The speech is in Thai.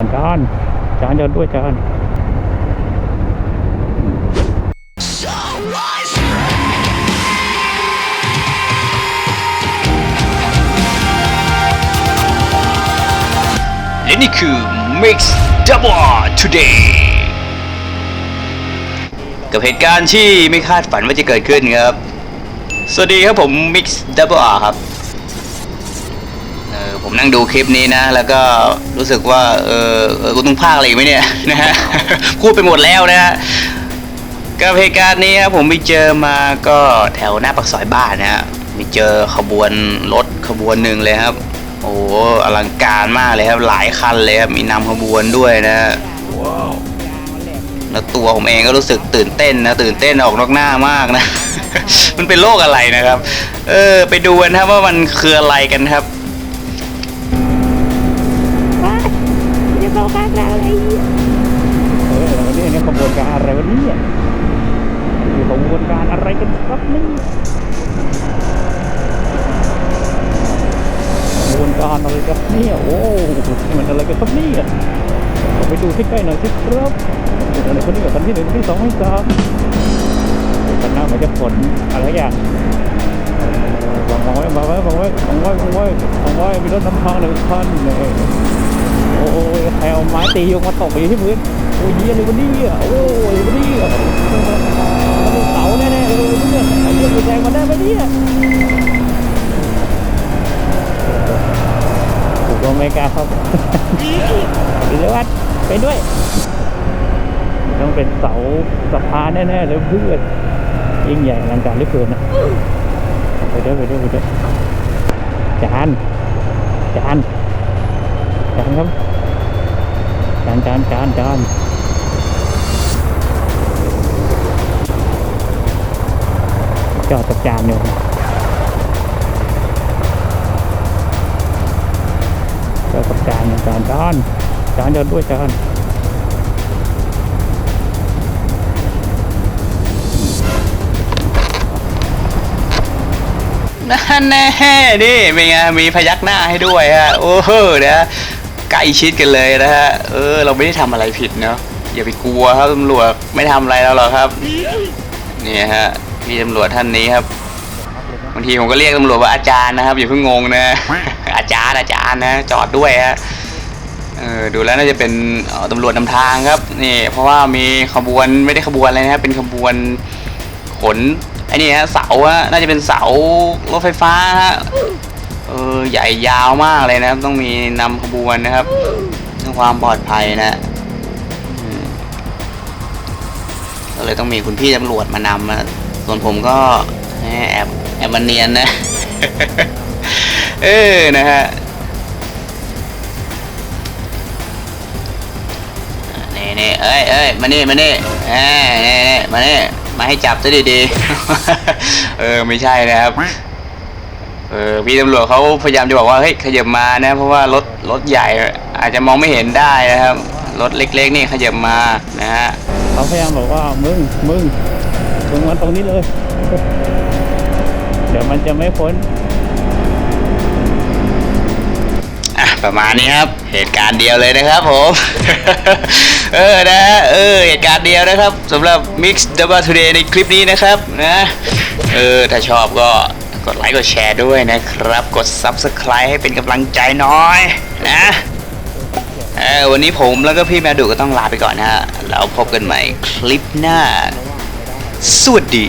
จานจานเดินด้วยจานและนี่คือ Mix Double Today กับเหตุการณ์ที่ไม่คาดฝันว่าจะเกิดขึ้นครับ สวัสดีครับผม Mix Double R ครับ ผมนั่งดูคลิปนี้นะ แล้วก็รู้สึกว่า เออเออกูต้องพากอะไรอีกไหมเนี่ยนะฮะพูดไปหมดแล้วนะฮะกับเหตุการณ์นี้ครับผมไปเจอมาก็แถวหน้าปากซอยบ้านนะฮะไปเจอขบวนรถขบวนหนึ่งเลยครับ โอ้โหอลังการมากเลยครับ หลายคันเลยครับมีนำขบวนด้วยนะฮะแล้วตัวผมเองก็รู้สึกตื่นเต้นนะตื่นเต้นออกนอกหน้ามากนะ มันเป็นโรคอะไรนะครับ เออ ไปดูกันครับว่ามันคืออะไรกันครับ จะเข้าข้างเราอะไรอย่างเงี้ยเออวันนี้เนี่ยขบวนการอะไรวันนี้เนี่ยคือขบวนการอะไรกันครับนี่ขบวนการอะไรครับเนี่ยโอ้นี่มันอะไรกันครับเนี่ยไปดูใกล้ๆหน่อยสิครับเดี๋ยวคนนี้กับคนที่หนึ่งที่สองที่สามกันหน้าเหมือนจะฝนอะไรอย่างวางไว้วางไว้วางไว้วางไว้วางไว้วางไว้มีรถนำทางหนึ่งคันเนี่ย โอ้ยใครเอาไม้ตียกมาตกไปที่พื้นโอ้ยเยี่ยเลยวันนี้อะโอ้ยวันนี้อะมันเสาแน่ๆเลยเนี่ยเอาเยี่ยไปแทงมันได้ไหมเนี่ยถูกก็ไม่กล้าเข้าดีเลยวัดไปด้วยต้องเป็นเสาสะพานแน่ๆเลยเพื่อนยิ่งใหญ่ลังการเหลือเกินนะไปด้วยไปด้วยไปด้วยจานจาน จานครับจานจานจานจานจอดกับจานอยู่จอดกับจานอยู่จานจานจานจอดด้วยจานนั่นแน่นี่เป็นไงมีพยักหน้าให้ด้วยฮะ โอ้โหนะ ใกล้ชิดกันเลยนะฮะ เออ เราไม่ได้ทำอะไรผิดเนาะ อย่าไปกลัวครับตำรวจไม่ทำอะไรเราหรอกครับ นี่ฮะพี่ตำรวจท่านนี้ครับ บางทีผมก็เรียกตำรวจว่าอาจารย์นะครับอย่าเพิ่งงงนะ อาจารย์อาจารย์นะจอดด้วยฮะ เออดูแล้วน่าจะเป็นตำรวจนำทางครับนี่ เพราะว่ามีขบวนไม่ได้ขบวนอะไรนะครับเป็นขบวนขนไอ้นี่ฮะเสาฮะน่าจะเป็นเสารถไฟฟ้าฮะ เออใหญ่ยาวมากเลยนะครับต้องมีนำขบวนนะครับเพื่องความปลอดภัยนะก็เลยต้องมีคุณพี่ตำรวจมานำนะส่วนผมก็แอบแอบมันเนียนนะ เออนะฮะนี่นี่เอ้ยเอ้ยมานี่มานี่เอ้ยนี่นี่มานี่มาให้จับซะดีๆ เออไม่ใช่นะครับ เออพี่ตำรวจเขาพยายามจะบอกว่าเฮ้ยขยับมานะ เพราะว่ารถรถใหญ่อาจจะมองไม่เห็นได้นะครับ รถเล็กๆนี่ขยับมานะฮะเขาพยายามบอกว่ามึงมึงมึงมาตรงนี้เลย เดี๋ยวมันจะไม่พ้นอะประมาณนี้ครับ เหตุการณ์เดียวเลยนะครับผม เออนะเออเหตุการณ์เดียวนะครับสำหรับ Mix Double Today ในคลิปนี้นะครับนะ เออ ถ้าชอบก็ กดไลค์กดแชร์ด้วยนะครับ กด Subscribe ให้เป็นกำลังใจน้อยนะเออวันนี้ผมแล้วก็พี่แมดูก็ต้องลาไปก่อนนะฮะแล้วพบกันใหม่คลิปหน้า สวัสดี